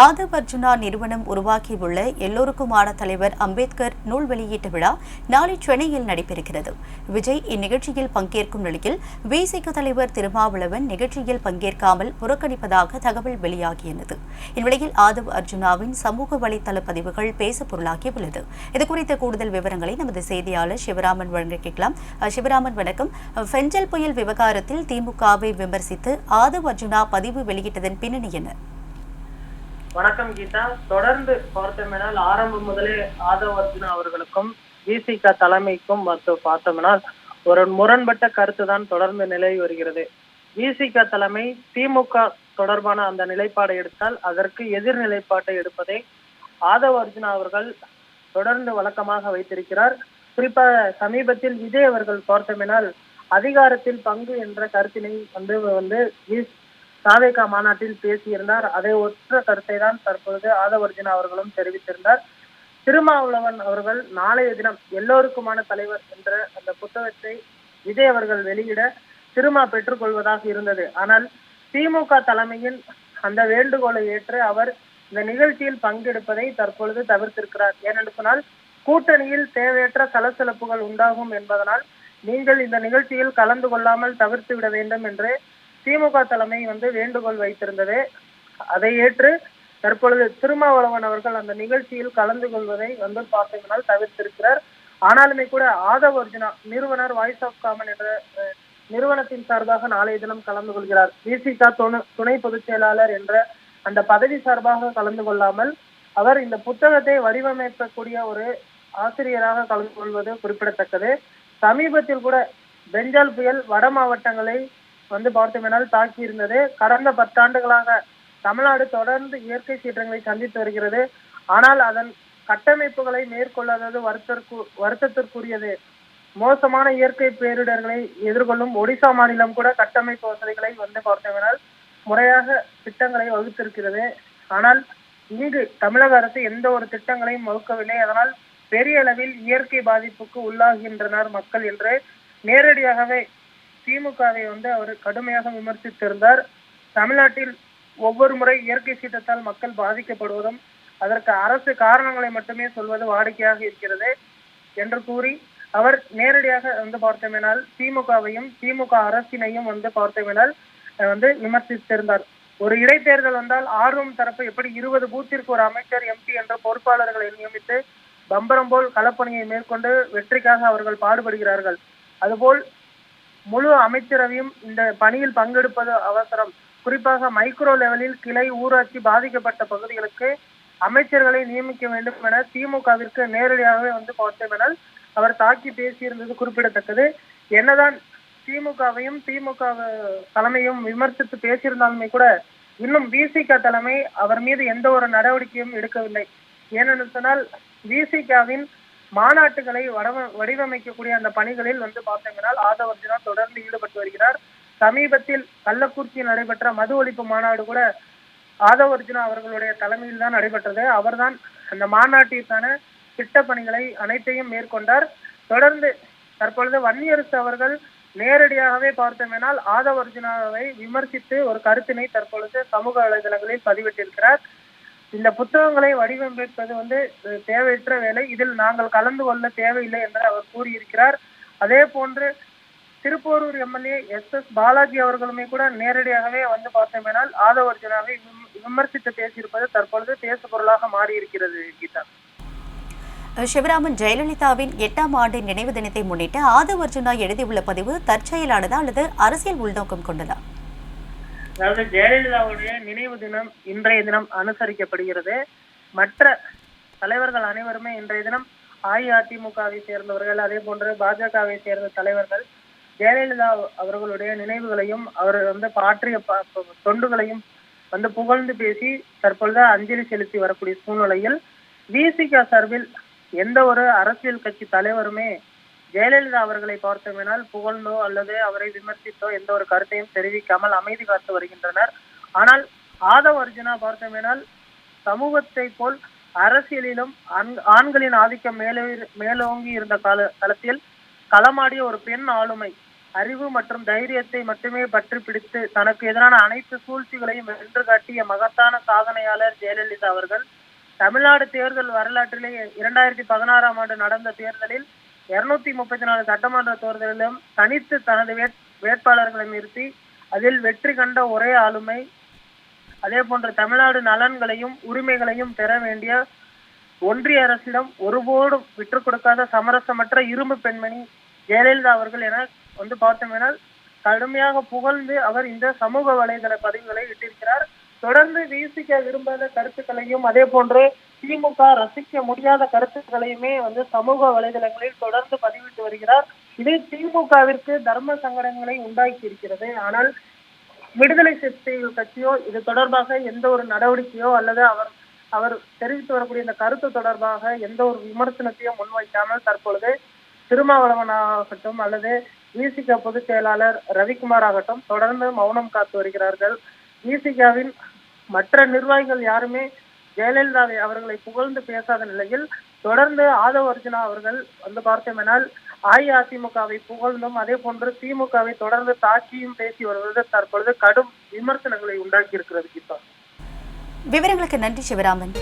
ஆதவ் அர்ஜுனா நிறுவனம் உருவாக்கியுள்ள எல்லோருக்குமான தலைவர் அம்பேத்கர் நூல் வெளியீட்டு விழா நாளை சென்னையில் நடைபெறுகிறது. விஜய் இந்நிகழ்ச்சியில் பங்கேற்கும் நிலையில் விசிக தலைவர் திருமாவளவன் நிகழ்ச்சியில் பங்கேற்காமல் புறக்கணிப்பதாக தகவல் வெளியாகியுள்ளது. இந்நிலையில் ஆதவ் அர்ஜுனாவின் சமூக வலைதள பதிவுகள் பேசு பொருளாகியுள்ளது இதுகுறித்த கூடுதல் விவரங்களை நமது செய்தியாளர் சிவராமன் வழங்க கேட்கலாம். சிவராமன் வணக்கம். பெஞ்சல் ஃபெஞ்சல் புயல் விவகாரத்தில் திமுகவை விமர்சித்து ஆதவ் அர்ஜுனா பதிவு வெளியிட்டதன் பின்னணி என்ன? வணக்கம் கீதா. தொடர்ந்து பார்த்தோம்னால் ஆரம்பம் முதலே ஆதவ் அர்ஜுனா அவர்களுக்கும் விசிக தலைமைக்கும் பார்த்தோம்னால் ஒரு முரண்பட்ட கருத்து தான் தொடர்ந்து நிலவி வருகிறது. விசிக தலைமை திமுக தொடர்பான அந்த நிலைப்பாடை எடுத்தால் அதற்கு எதிர் நிலைப்பாட்டை எடுப்பதை ஆதவ் அர்ஜுனா அவர்கள் தொடர்ந்து வழக்கமாக வைத்திருக்கிறார். குறிப்பாக சமீபத்தில் விஜய் அவர்கள் பார்த்தோமெனால் அதிகாரத்தில் பங்கு என்ற கருத்தினை வந்து வந்து சாவேகா மாநாட்டில் பேசியிருந்தார். அதை ஒற்ற கருத்தை தான் தற்பொழுது ஆதவர்ஜுனா அவர்களும் தெரிவித்திருந்தார். திருமாவளவன் அவர்கள் நாளைய தினம் எல்லோருக்குமான தலைவர் என்ற அந்த புத்தகத்தை விஜய் அவர்கள் வெளியிட திருமா பெற்றுக்கொள்வதாக இருந்தது. ஆனால் திமுக தலைமையின் அந்த வேண்டுகோளை ஏற்று அவர் இந்த நிகழ்ச்சியில் பங்கெடுப்பதை தற்பொழுது தவிர்த்திருக்கிறார். ஏனென்று சொன்னால் கூட்டணியில் தேவையற்ற சலசலப்புகள் உண்டாகும் என்பதனால் நீங்கள் இந்த நிகழ்ச்சியில் கலந்து கொள்ளாமல் தவிர்த்து விட வேண்டும் என்று திமுக தலைமை வந்து வேண்டுகோள் வைத்திருந்தது. அதை ஏற்று தற்பொழுது திருமாவளவன் அவர்கள் அந்த நிகழ்ச்சியில் கலந்து கொள்வதை வந்து பார்த்தீங்கன்னால் தவிர்த்திருக்கிறார். ஆனாலுமே கூட ஆதவ் அர்ஜுனா நிறுவனர் வாய்ஸ் ஆஃப் காமன் என்ற நிறுவனத்தின் சார்பாக நாளைய தினம் கலந்து கொள்கிறார். விசிகா துணை பொதுச் செயலாளர் என்ற அந்த பதவி சார்பாக கலந்து கொள்ளாமல் அவர் இந்த புத்தகத்தை வடிவமைக்கக்கூடிய ஒரு ஆசிரியராக கலந்து கொள்வது குறிப்பிடத்தக்கது. சமீபத்தில் கூட பெஞ்சால் புயல் வட மாவட்டங்களை வந்து பார்த்தோமெனால் தாக்கி இருந்தது கடந்த பத்தாண்டுகளாக தமிழ்நாடு தொடர்ந்து இயற்கை சீற்றங்களை சந்தித்து வருகிறது. ஆனால் அதன் கட்டமைப்புகளை மேற்கொள்ளாதது வருத்தற்கு வருத்தத்திற்குரியது. மோசமான இயற்கை பேரிடர்களை எதிர்கொள்ளும் ஒடிசா மாநிலம் கூட கட்டமைப்பு வசதிகளை வந்து பார்த்தோமெனால் முறையாக திட்டங்களை வகுத்திருக்கிறது. ஆனால் இங்கு தமிழக அரசு எந்த ஒரு திட்டங்களையும் வகுக்கவில்லை. அதனால் பெரிய அளவில் இயற்கை பாதிப்புக்கு உள்ளாகின்றனர் மக்கள் என்று நேரடியாகவே திமுகவை வந்து அவர் கடுமையாக விமர்சித்திருந்தார். தமிழ்நாட்டில் ஒவ்வொரு முறை இயற்கை சீற்றத்தால் மக்கள் பாதிக்கப்படுவதும் அதற்கு அரசு காரணங்களை மட்டுமே சொல்வது வாடிக்கையாக இருக்கிறது என்று கூறி அவர் நேரடியாக வந்து பார்த்தோமேனால் திமுகவையும் திமுக அரசினையும் வந்து பார்த்தோமேனால் வந்து விமர்சித்திருந்தார். ஒரு இடைத்தேர்தல் வந்தால் ஆர்வம் தரப்பு எப்படி இருபது பூத்திற்கு ஒரு அமைச்சர் எம்பி என்ற பொறுப்பாளர்களை நியமித்து பம்பரம் போல் களப்பணியை மேற்கொண்டு வெற்றிக்காக அவர்கள் பாடுபடுகிறார்கள். அதுபோல் முழு அமைச்சரவையும் இந்த பணியில் பங்கெடுப்பது அவசரம். குறிப்பாக மைக்ரோ லெவலில் கிளை ஊராட்சி பாதிக்கப்பட்ட பகுதிகளுக்கு அமைச்சர்களை நியமிக்க வேண்டும் என திமுகவிற்கு நேரடியாகவே வந்து பார்த்தோமெனால் அவர் தாக்கி பேசியிருந்தது குறிப்பிடத்தக்கது. என்னதான் திமுகவையும் திமுக தலைமையும் விமர்சித்து பேசியிருந்தாலுமே கூட இன்னும் விசிக தலைமை அவர் மீது எந்த ஒரு நடவடிக்கையும் எடுக்கவில்லை. ஏனென்று சொன்னால் விசிகாவின் மாநாட்டுகளை வடவ- வடிவமைக்கக்கூடிய அந்த பணிகளில் வந்து பார்த்தீங்கன்னா ஆதவர்ஜனா தொடர்ந்து ஈடுபட்டு வருகிறார். சமீபத்தில் கள்ளக்குறிச்சியில் நடைபெற்ற மது ஒழிப்பு மாநாடு கூட ஆதவர்ஜுனா அவர்களுடைய தலைமையில் தான் நடைபெற்றது. அவர்தான் அந்த மாநாட்டிற்கான திட்ட பணிகளை அனைத்தையும் மேற்கொண்டார். தொடர்ந்து தற்பொழுது வன்னியரசு அவர்கள் நேரடியாகவே பார்த்தோமேனால் ஆதவர்ஜுனாவை விமர்சித்து ஒரு கருத்தினை தற்பொழுது சமூக வலைதளங்களில் பதிவிட்டிருக்கிறார். இந்த புத்தகங்களை வடிவமைப்பது வந்து தேவையற்ற வேலை. இதில் நாங்கள் கலந்து கொள்ள தேவையில்லை என்று அவர் கூறியிருக்கிறார். அதே போன்று Tiruporur MLA S S Balaji அவர்களுமே கூட நேரடியாகவே வந்து பார்த்தோமேனால் ஆதவர்ஜுனாவை விம- விமர்சித்து பேசியிருப்பது தற்பொழுது பேசு பொருளாக மாறியிருக்கிறது கீதா. சிவராமன் ஜெயலலிதாவின் எட்டாம் ஆண்டு நினைவு தினத்தை முன்னிட்டு ஆதவர்ஜுனா எழுதியுள்ள பதிவு தற்செயலானதா அல்லது அரசியல் உள்நோக்கம் கொண்டதா? அதாவது ஜெயலலிதாவுடைய நினைவு தினம் இன்றைய தினம் அனுசரிக்கப்படுகிறது. மற்ற தலைவர்கள் அனைவருமே இன்றைய தினம் அஇஅதிமுகவை சேர்ந்தவர்கள் அதே போன்று பாஜகவை சேர்ந்த தலைவர்கள் ஜெயலலிதா அவர்களுடைய நினைவுகளையும் அவர் வந்து பாற்றிய ப- தொண்டுகளையும் வந்து புகழ்ந்து பேசி தற்பொழுது அஞ்சலி செலுத்தி வரக்கூடிய சூழ்நிலையில் விசிக சார்பில் எந்த ஒரு அரசியல் கட்சி தலைவருமே ஜெயலலிதா அவர்களை பார்த்தோமேனால் புகழ்ந்தோ அல்லது அவரை விமர்சித்தோ எந்த ஒரு கருத்தையும் தெரிவிக்காமல் அமைதி காத்து வருகின்றனர். ஆனால் ஆதவ் அர்ஜுனா பார்த்தோமேனால் சமூகத்தை போல் அரசியலிலும் ஆண்களின் ஆதிக்கம் மேலே மேலோங்கி இருந்த கால காலத்தில் களமாடிய ஒரு பெண் ஆளுமை அறிவு மற்றும் தைரியத்தை மட்டுமே பற்றி பிடித்து தனக்கு எதிரான அனைத்து சூழ்ச்சிகளையும் வென்று காட்டிய மகத்தான சாதனையாளர் ஜெயலலிதா அவர்கள் தமிழ்நாடு தேர்தல் வரலாற்றிலே இரண்டாயிரத்தி பதினாறாம் ஆண்டு நடந்த தேர்தலில் இருநூத்தி முப்பத்தி நாலு சட்டமன்ற தேர்தலிலும் தனித்து தனது வேட்- வேட்பாளர்களை நிறுத்தி அதில் வெற்றி கண்ட ஒரே ஆளுமை அதே போன்ற தமிழ்நாடு நலன்களையும் உரிமைகளையும் பெற வேண்டிய ஒன்றிய அரசிடம் ஒருபோடும் விற்றுக் கொடுக்காத சமரசமற்ற இரும்பு பெண்மணி ஜெயலலிதா அவர்கள் என வந்து பார்த்தோமேனால் கடுமையாக புகழ்ந்து அவர் இந்த சமூக வலைதள பதிவுகளை இட்டிருக்கிறார். தொடர்ந்து வீசிக்க விரும்பாத கருத்துக்களையும் அதே போன்று திமுக ரசிக்க முடியாத கருத்துக்களையுமே வந்து சமூக வலைதளங்களில் தொடர்ந்து பதிவிட்டு வருகிறார். இது திமுகவிற்கு தர்ம சங்கடங்களை உண்டாக்கி இருக்கிறது ஆனால் விடுதலை சிறுத்தைகள் கட்சியோ இது தொடர்பாக எந்த ஒரு நடவடிக்கையோ அல்லது அவர் அவர் தெரிவித்து வரக்கூடிய இந்த கருத்து தொடர்பாக எந்த ஒரு விமர்சனத்தையும் முன்வைக்காமல் தற்பொழுது திருமாவளவனாகட்டும் அல்லது விசிக பொதுச் செயலாளர் ரவிக்குமார் ஆகட்டும் தொடர்ந்து மௌனம் காத்து வருகிறார்கள். விசிகாவின் மற்ற நிர்வாகிகள் யாருமே ஜெயலலிதாவை அவர்களை புகழ்ந்து பேசாத நிலையில் தொடர்ந்து ஆதவ அர்ஜுனா அவர்கள் வந்து பார்த்தோமெனால் அஇஅதிமுகவை புகழ்ந்தும் அதே போன்று திமுகவை தொடர்ந்து தாக்கியும் பேசி வருவது தற்பொழுது கடும் விமர்சனங்களை உண்டாக்கி இருக்கிறது கீதா. விவரங்களுக்கு நன்றி சிவராமன்.